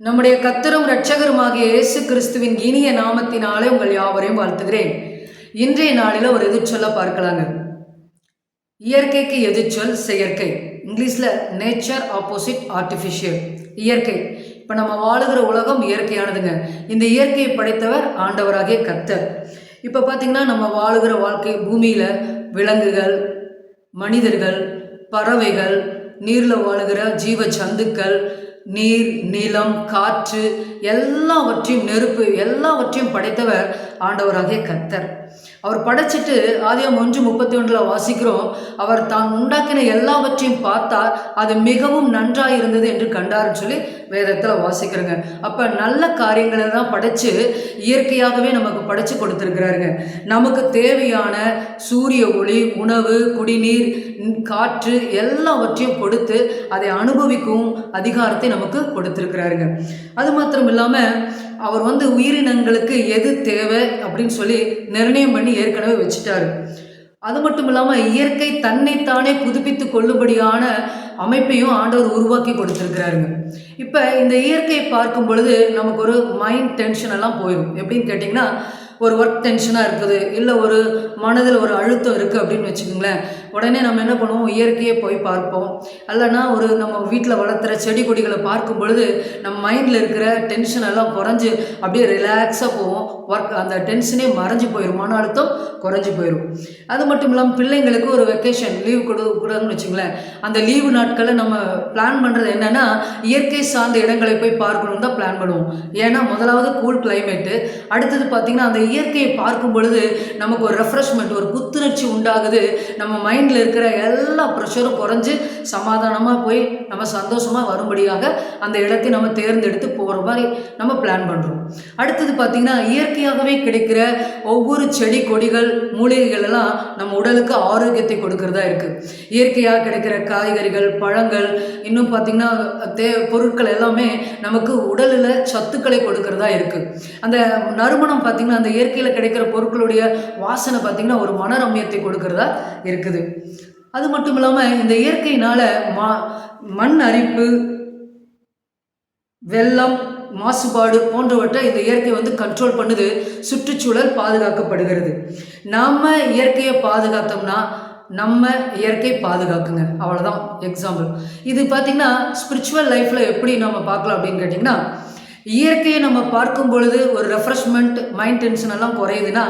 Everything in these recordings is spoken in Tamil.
நம்முடைய கத்தரும் இரட்சகருமாகிய இயேசு கிறிஸ்துவின் இனிய நாமத்தினாலே உங்கள் யாவரையும் வாழ்த்துகிறேன். இன்றைய நாளில் ஒரு எதிர்ச்சொல்ல பார்க்கலாங்க. இயற்கைக்கு எதிர்ச்சொல் செயற்கை. இங்கிலீஷில் நேச்சர் ஆப்போசிட் ஆர்டிஃபிஷியல் இயற்கை. இப்போ நம்ம வாழுகிற உலகம் இயற்கையானதுங்க. இந்த இயற்கையை படைத்தவர் ஆண்டவராகிய கத்தர் இப்போ பார்த்திங்கன்னா நம்ம வாழுகிற வாழ்க்கை பூமியில் விலங்குகள் மனிதர்கள் பறவைகள் நீரில் வாழுகிற ஜீவ சந்துக்கள் நீர் நிலம் காற்று எல்லாவற்றையும் நெருப்பு எல்லாவற்றையும் படைத்தவர் ஆண்டவராகிய கத்தர் அவர் படைச்சிட்டு ஆதியம் ஒன்று முப்பத்தி ஒன்றில் வாசிக்கிறோம். அவர் தான் உண்டாக்கின எல்லாவற்றையும் பார்த்தார். அது மிகவும் நன்றாக இருந்தது என்று கண்டாருன்னு சொல்லி வேதத்தில் வாசிக்கிறோங்க. அப்போ நல்ல காரியங்களை தான் படைச்சு இயற்கையாகவே நமக்கு படைச்சு கொடுத்துருக்கிறாருங்க. நமக்கு தேவையான சூரிய ஒளி உணவு குடிநீர் காற்று எல்லாவற்றையும் கொடுத்து அதை அனுபவிக்கும் அதிகாரத்தை நமக்கு கொடுத்துருக்கிறாருங்க. அது மாத்திரம் இல்லாமல் அவர் வந்து உயிரினங்களுக்கு எது தேவை அப்படின்னு சொல்லி நிர்ணயம் பண்ணி ஏற்கனவே வச்சுட்டாரு. அது மட்டும் இல்லாமல் இயற்கை தன்னைத்தானே புதுப்பித்து கொள்ளும்படியான அமைப்பையும் ஆண்டவர் உருவாக்கி கொடுத்துருக்கிறாருங்க. இப்போ இந்த இயற்கையை பார்க்கும் பொழுது நமக்கு ஒரு மைண்ட் டென்ஷன் எல்லாம் போயிடும் எப்படின்னு கேட்டிங்கன்னா ஒரு ஒர்க் டென்ஷனாக இருக்குது இல்லை ஒரு மனதில் ஒரு அழுத்தம் இருக்குது அப்படின்னு வச்சுக்கோங்களேன். உடனே நம்ம என்ன பண்ணுவோம்? இயற்கையே போய் பார்ப்போம். இல்லைன்னா ஒரு நம்ம வீட்டில் வளர்த்துற செடி கொடிகளை பார்க்கும் பொழுது நம்ம மைண்டில் இருக்கிற டென்ஷன் எல்லாம் குறைஞ்சி அப்படியே ரிலாக்ஸாக போவோம். ஒர்க் அந்த டென்ஷனே மறைஞ்சு போயிடும் மன அழுத்தம் குறைஞ்சி போயிடும் அது மட்டும் இல்லாமல் பிள்ளைங்களுக்கு ஒரு வெக்கேஷன் லீவ் கொடு வச்சுங்களேன் அந்த லீவு நாட்களை நம்ம பிளான் பண்ணுறது என்னென்னா இயற்கை சார்ந்த இடங்களை போய் பார்க்கணுன்னு தான் பிளான் பண்ணுவோம். ஏன்னா முதலாவது கூல் கிளைமேட்டு அடுத்தது பார்த்திங்கன்னா அந்த இயற்கையை பார்க்கும் பொழுது நமக்கு ஒரு ரெஃப்ரெஷ்மெண்ட் ஒரு புத்துணர்ச்சி உண்டாகுது. நம்ம மைண்ட் மைண்டில் இருக்கிற எல்லா ப்ரெஷரும் குறைஞ்சு சமாதானமாக போய் நம்ம சந்தோஷமாக வரும்படியாக அந்த இடத்தை நம்ம தேர்ந்தெடுத்து போகிற மாதிரி நம்ம பிளான் பண்ணுறோம் அடுத்தது பார்த்திங்கன்னா இயற்கையாகவே கிடைக்கிற ஒவ்வொரு செடி கொடிகள் மூலிகைகள் எல்லாம் நம்ம உடலுக்கு ஆரோக்கியத்தை கொடுக்கறதா இருக்குது இயற்கையாக கிடைக்கிற காய்கறிகள் பழங்கள் இன்னும் பார்த்திங்கன்னா தே பொருட்கள் எல்லாமே நமக்கு உடலில் சத்துக்களை கொடுக்கறதா இருக்குது அந்த நறுமணம் பார்த்திங்கன்னா அந்த இயற்கையில் கிடைக்கிற பொருட்களுடைய வாசனை பார்த்திங்கன்னா ஒரு மனரம்யத்தை கொடுக்கறதா இருக்குது. அது மட்டும் இல்லாமல் இந்த இயற்கையினால் மா மண் அரிப்பு வெள்ளம் மாசுபாடு போன்றவற்றை இந்த இயற்கை வந்து கண்ட்ரோல் பண்ணுது சுற்றுச்சூழல் பாதுகாக்கப்படுகிறது. நாம் இயற்கையை பாதுகாத்தோம்னா நம்ம இயற்கை பாதுகாக்குங்க. அவ்வளோதான் எக்ஸாம்பிள் இது பார்த்திங்கன்னா ஸ்பிரிச்சுவல் லைஃப்பில் எப்படி நம்ம பார்க்கலாம் அப்படின்னு கேட்டிங்கன்னா இயற்கையை நம்ம பார்க்கும் பொழுது ஒரு ரெஃப்ரெஷ்மெண்ட் மைண்ட் டென்ஷன் எல்லாம் குறையுதுன்னா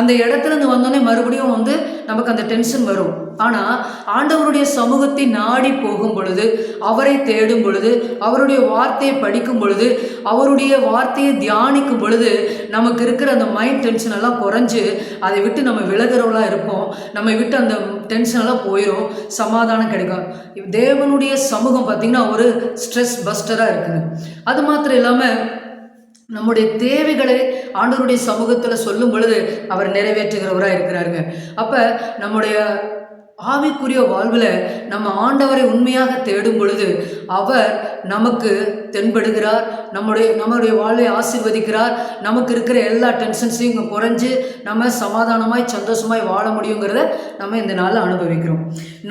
அந்த இடத்துலேருந்து வந்தோடனே மறுபடியும் வந்து நமக்கு அந்த டென்ஷன் வரும். ஆனால் ஆண்டவருடைய சமூகத்தை நாடி போகும் பொழுது அவரை தேடும் பொழுது அவருடைய வார்த்தையை படிக்கும் பொழுது அவருடைய வார்த்தையை தியானிக்கும் பொழுது நமக்கு இருக்கிற அந்த மைண்ட் டென்ஷன் எல்லாம் குறைஞ்சு அதை விட்டு நம்ம விலகிறவளாக இருப்போம். நம்ம விட்டு அந்த டென்ஷன் எல்லாம் போயிடும் சமாதானம் கிடைக்கும். தேவனுடைய சமூகம் பார்த்திங்கன்னா ஒரு ஸ்ட்ரெஸ் பஸ்டராக இருக்குது. அது மாத்திரம் இல்லாமல் நம்முடைய தேவைகளை ஆண்டவருடைய சமூகத்தில் சொல்லும் பொழுது அவர் நிறைவேற்றுகிறவராக இருக்கிறாருங்க. அப்போ நம்முடைய ஆவிக்குரிய வாழ்வில் நம்ம ஆண்டவரை உண்மையாக தேடும் பொழுது அவர் நமக்கு தென்படுகிறார் நம்முடைய நம்முடைய வாழ்வை ஆசிர்வதிக்கிறார். நமக்கு இருக்கிற எல்லா டென்ஷன்ஸையும் குறைஞ்சு நம்ம சமாதானமாய் சந்தோஷமாய் வாழ முடியுங்கிறத நம்ம இந்த நாளில் அனுபவிக்கிறோம்.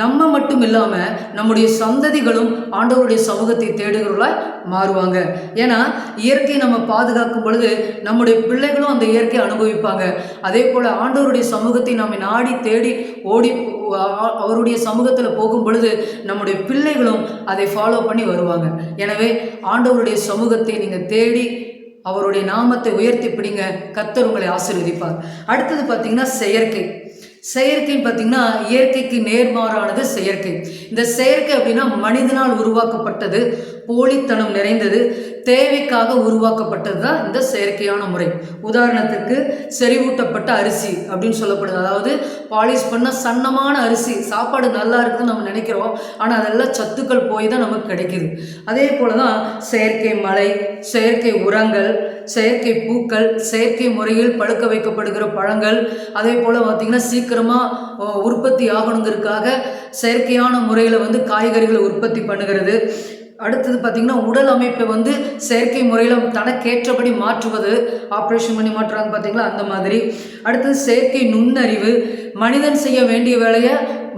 நம்ம மட்டும் இல்லாமல் நம்முடைய சந்ததிகளும் ஆண்டவருடைய சமூகத்தை தேடுகிறவர்களாய் மாறுவாங்க. ஏன்னா இயற்கையை நம்ம பாதுகாக்கும் பொழுது நம்முடைய பிள்ளைகளும் அந்த இயற்கையை அனுபவிப்பாங்க. அதே போல் ஆண்டவருடைய சமூகத்தை நம்ம நாடி தேடி ஓடி அவருடைய சமூகத்தில் போகும் பொழுது நம்முடைய பிள்ளைகளும் அதை ஃபாலோ பண்ணி வருவாங்க. எனவே ஆண்டவருடைய சமூகத்தை நீங்கள் தேடி அவருடைய நாமத்தை உயர்த்தி பிடிங்க. கத்தர் உங்களை ஆசீர்வதிப்பார். அடுத்தது பார்த்தீங்கன்னா செயற்கை. செயற்கைன்னு பார்த்தீங்கன்னா இயற்கைக்கு நேர்மாறானது செயற்கை. இந்த செயற்கை அப்படின்னா மனிதனால் உருவாக்கப்பட்டது போலித்தனம் நிறைந்தது தேவைக்காக உருவாக்கப்பட்டது தான் இந்த செயற்கையான முறை. உதாரணத்துக்கு செறிவூட்டப்பட்ட அரிசி அப்படின்னு சொல்லப்படுது. அதாவது பாலிஷ் பண்ண சன்னமான அரிசி சாப்பாடு நல்லா இருக்குதுன்னு நம்ம நினைக்கிறோம் ஆனால் அதெல்லாம் சத்துக்கள் போய் தான் நமக்கு கிடைக்கிது. அதே போல் தான் செயற்கை மழை செயற்கை உரங்கள் செயற்கை பூக்கள் செயற்கை முறையில் பழுக்க வைக்கப்படுகிற பழங்கள் அதே போல் பார்த்திங்கன்னா சீக்கிரமாக உற்பத்தி ஆகணுங்கிறதுக்காக செயற்கையான முறையில் வந்து காய்கறிகளை உற்பத்தி பண்ணுகிறது. அடுத்தது பார்த்திங்கன்னா உடல் அமைப்பை வந்து செயற்கை முறையில் தனக்கேற்றபடி மாற்றுவது ஆப்ரேஷன் பண்ணி மாற்றுறாங்க பார்த்திங்களா? அந்த மாதிரி. அடுத்தது செயற்கை நுண்ணறிவு மனிதன் செய்ய வேண்டிய வேலையை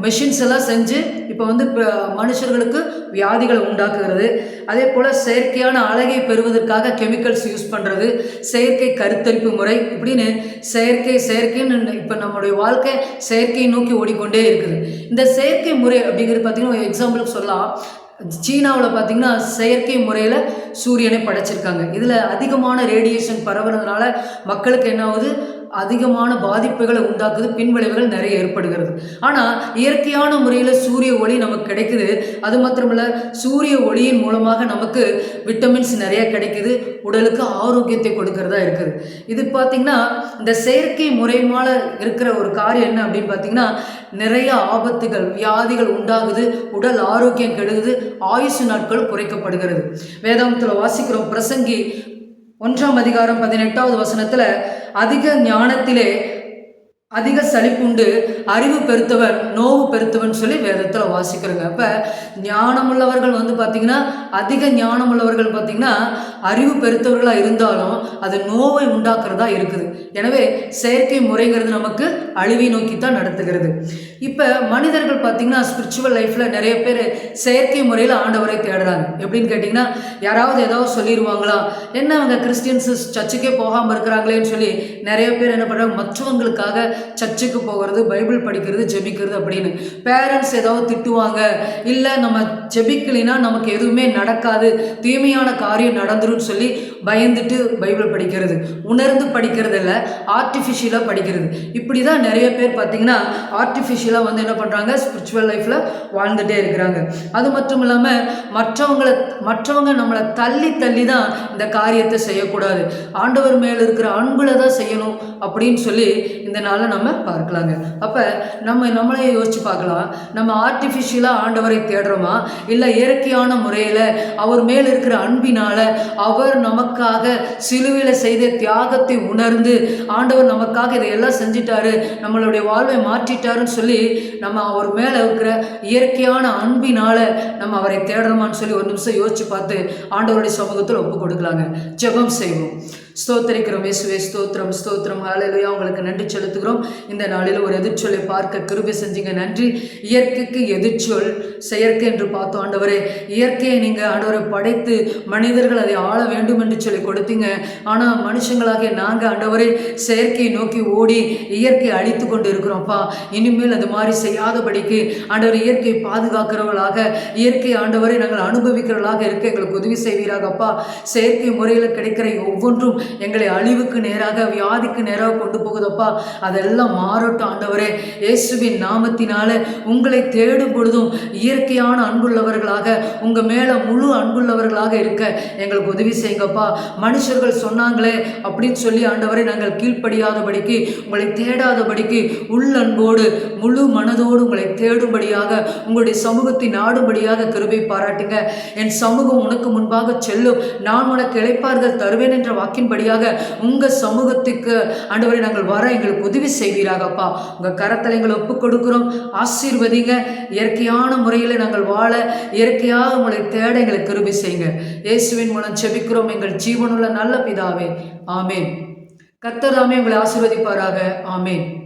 மெஷின்ஸ் எல்லாம் செஞ்சு இப்போ வந்து இப்போ மனுஷர்களுக்கு வியாதிகளை உண்டாக்குகிறது. அதே போல் செயற்கையான அழகை பெறுவதற்காக கெமிக்கல்ஸ் யூஸ் பண்ணுறது செயற்கை கருத்தரிப்பு முறை இப்படின்னு செயற்கை செயற்கைன்னு இப்போ நம்மளுடைய வாழ்க்கை செயற்கையை நோக்கி ஓடிக்கொண்டே இருக்குது. இந்த செயற்கை முறை அப்படிங்கிறது பார்த்திங்கன்னா ஒரு எக்ஸாம்பிளுக்கு சொல்லலாம். சீனாவில் பார்த்தீங்கன்னா செயற்கை முறையில் சூரியனை படைச்சிருக்காங்க. இதில் அதிகமான ரேடியேஷன் பரவுறதுனால மக்களுக்கு என்ன ஆகுது? அதிகமான பாதிப்புகளை உண்டாக்குது பின்விளைவுகள் நிறைய ஏற்படுகிறது. ஆனால் இயற்கையான முறையில் சூரிய ஒளி நமக்கு கிடைக்குது. அது மாத்திரமில்ல சூரிய ஒளியின் மூலமாக நமக்கு விட்டமின்ஸ் நிறைய கிடைக்குது. உடலுக்கு ஆரோக்கியத்தை கொடுக்கறதா இருக்குது. இது பார்த்திங்கன்னா இந்த செயற்கை முறைமால இருக்கிற ஒரு காரியம் என்ன அப்படின்னு பார்த்தீங்கன்னா நிறைய ஆபத்துகள் வியாதிகள் உண்டாகுது. உடல் ஆரோக்கியம் கெடுகுது ஆயுசு நாட்கள் குறைக்கப்படுகிறது. வேதாந்தத்தில் வாசிக்கிறோம் பிரசங்கி ஒன்றாம் அதிகாரம் பதினெட்டாவது வசனத்தில் அதிக ஞானத்திலே அதிக சளிப்புண்டு அறிவு பெருத்தவன் நோவு பெருத்தவன் சொல்லி வேதத்தில் வாசிக்கிறோங்க. அப்போ ஞானமுள்ளவர்கள் வந்து பார்த்திங்கன்னா அதிக ஞானமுள்ளவர்கள் பார்த்திங்கன்னா அறிவு பெருத்தவர்களாக இருந்தாலும் அது நோவை உண்டாக்குறதா இருக்குது. எனவே செயற்கை முறைங்கிறது நமக்கு அழிவை நோக்கி தான் நடத்துகிறது. இப்போ மனிதர்கள் பார்த்திங்கன்னா ஸ்பிரிச்சுவல் லைஃப்பில் நிறைய பேர் செயற்கை முறையில் ஆண்டவரை தேடுறாங்க. எப்படின்னு கேட்டிங்கன்னா யாராவது ஏதாவது சொல்லிடுவாங்களா என்ன அவங்க கிறிஸ்டியன்ஸு சர்ச்சுக்கே போகாமல் இருக்கிறாங்களேன்னு சொல்லி நிறைய பேர் என்ன பண்ணுறாங்க மற்றவங்களுக்காக சர்ச்சுக்கு போகிறது பைபிள் படிக்கிறது ஜெபிக்கிறது அப்படின்னு. பேரண்ட்ஸ் ஏதாவது திட்டுவாங்க. இல்லை நம்ம ஜெபிக்கலைன்னா நமக்கு எதுவுமே நடக்காது. தீமையான காரியம் நடந்துரும்னு சொல்லி பயந்துட்டு பைபிள் படிக்கிறது. உணர்ந்து படிக்கிறது இல்லை ஆர்டிஃபிஷியலாக படிக்கிறது. இப்படி தான் நிறைய பேர் பார்த்திங்கன்னா ஆர்டிஃபிஷியலாக வந்து என்ன பண்ணுறாங்க ஸ்பிரிச்சுவல் லைஃப்பில் வாழ்ந்துகிட்டே இருக்கிறாங்க. அது மட்டும் இல்லாமல் மற்றவங்களை மற்றவங்க நம்மளை தள்ளி தள்ளி தான் இந்த காரியத்தை செய்யக்கூடாது. ஆண்டவர் மேலே இருக்கிற அன்புல தான் செய்யணும் அப்படின்னு சொல்லி இந்த நாளை நம்ம பார்க்கலாங்க. அப்போ நம்ம நம்மளே யோசிச்சு பார்க்கலாம். நம்ம ஆர்டிஃபிஷியலாக ஆண்டவரை தேடுறோமா? இல்லை இயற்கையான முறையில் அவர் மேல் இருக்கிற அன்பினால் அவர் நமக்காக சிலுவையில் செய்த தியாகத்தை உணர்ந்து ஆண்டவர் நமக்காக இதையெல்லாம் செஞ்சிட்டாரு நம்மளுடைய வாழ்வை மாற்றிட்டாருன்னு சொல்லி நம்ம அவர் மேலே இருக்கிற இயற்கையான அன்பினால் நம்ம அவரை தேடுறோமான்னு சொல்லி ஒரு நிமிஷம் யோசிச்சு பார்த்து ஆண்டவருடைய சமூகத்தில் ஒப்பு கொடுக்கலாங்க. ஜெபம் செய்வோம். ஸ்தோத்தரிக்கிறோம். இயேசுவே ஸ்தோத்திரம் ஸ்தோத்திரம். ஹalleluya. உங்களுக்கு நன்றி செலுத்துகிறோம். இந்த நாளில் ஒரு எதிர்ச்சொல்லை பார்க்க கிருபை செஞ்சீங்க. நன்றி. இயற்கைக்கு எதிர்ச்சொல் செயற்கை என்று பார்த்தோம். ஆண்டவரே இயற்கையை நீங்கள் ஆண்டவரை படைத்து மனிதர்கள் அதை ஆள வேண்டும் என்று சொல்லி கொடுத்தீங்க. ஆனால் மனுஷங்களாகிய நாங்கள் ஆண்டவரை செயற்கையை நோக்கி ஓடி இயற்கையை அழித்து கொண்டு இருக்கிறோம்ப்பா இனிமேல் அது மாதிரி செய்யாதபடிக்கு ஆண்டவர் இயற்கையை பாதுகாக்கிறவர்களாக இயற்கை ஆண்டவரை நாங்கள் அனுபவிக்கிறவர்களாக இருக்க எங்களுக்கு உதவி செய்வீராகப்பா. செயற்கை முறையில் கிடைக்கிற ஒவ்வொன்றும் எங்களை அழிவுக்கு நேராக வியாதிக்கு நேராக கொண்டு போகுதப்பா. அதெல்லாம் மாறட்டும் ஆண்டவரே. இயேசுவின் நாமத்தினால உங்களை தேடும் பொழுதும் இயற்கையான அன்புள்ளவர்களாக உங்கள் மேலே முழு அன்புள்ளவர்களாக இருக்க எங்களுக்கு உதவி செய்யுங்கப்பா. மனுஷர்கள் சொன்னாங்களே அப்படின்னு சொல்லி ஆண்டவரை நாங்கள் கீழ்ப்படியாதபடிக்கு உங்களை தேடாதபடிக்கு உள்ளன்போடு முழு மனதோடு உங்களை தேடும்படியாக உங்களுடைய சமூகத்தை நாடும்படியாக கிருபை பாராட்டுங்க. என் சமூகம் உனக்கு முன்பாக செல்லும். நான் உனக்கு இழைப்பார்கள் தருவேன் என்ற வாக்கின்படியாக உங்கள் சமூகத்துக்கு ஆண்டவரை நாங்கள் வர எங்களுக்கு உதவி செய்வீராகப்பா. உங்கள் கரத்தில் எங்களை ஒப்புக் கொடுக்குறோம். ஆசீர்வதிங்க. இயற்கையான முறையில் நாங்கள் வாழ இயற்கையாக உங்களை தேட எங்களுக்கு கிருபி செய்யுங்க. இயேசுவின் மூலம் செபிக்கிறோம் எங்கள் ஜீவனுள்ள நல்ல பிதாவே. ஆமேன். கத்தர் தாமே உங்களை ஆசீர்வதிப்பாராக. ஆமேன்.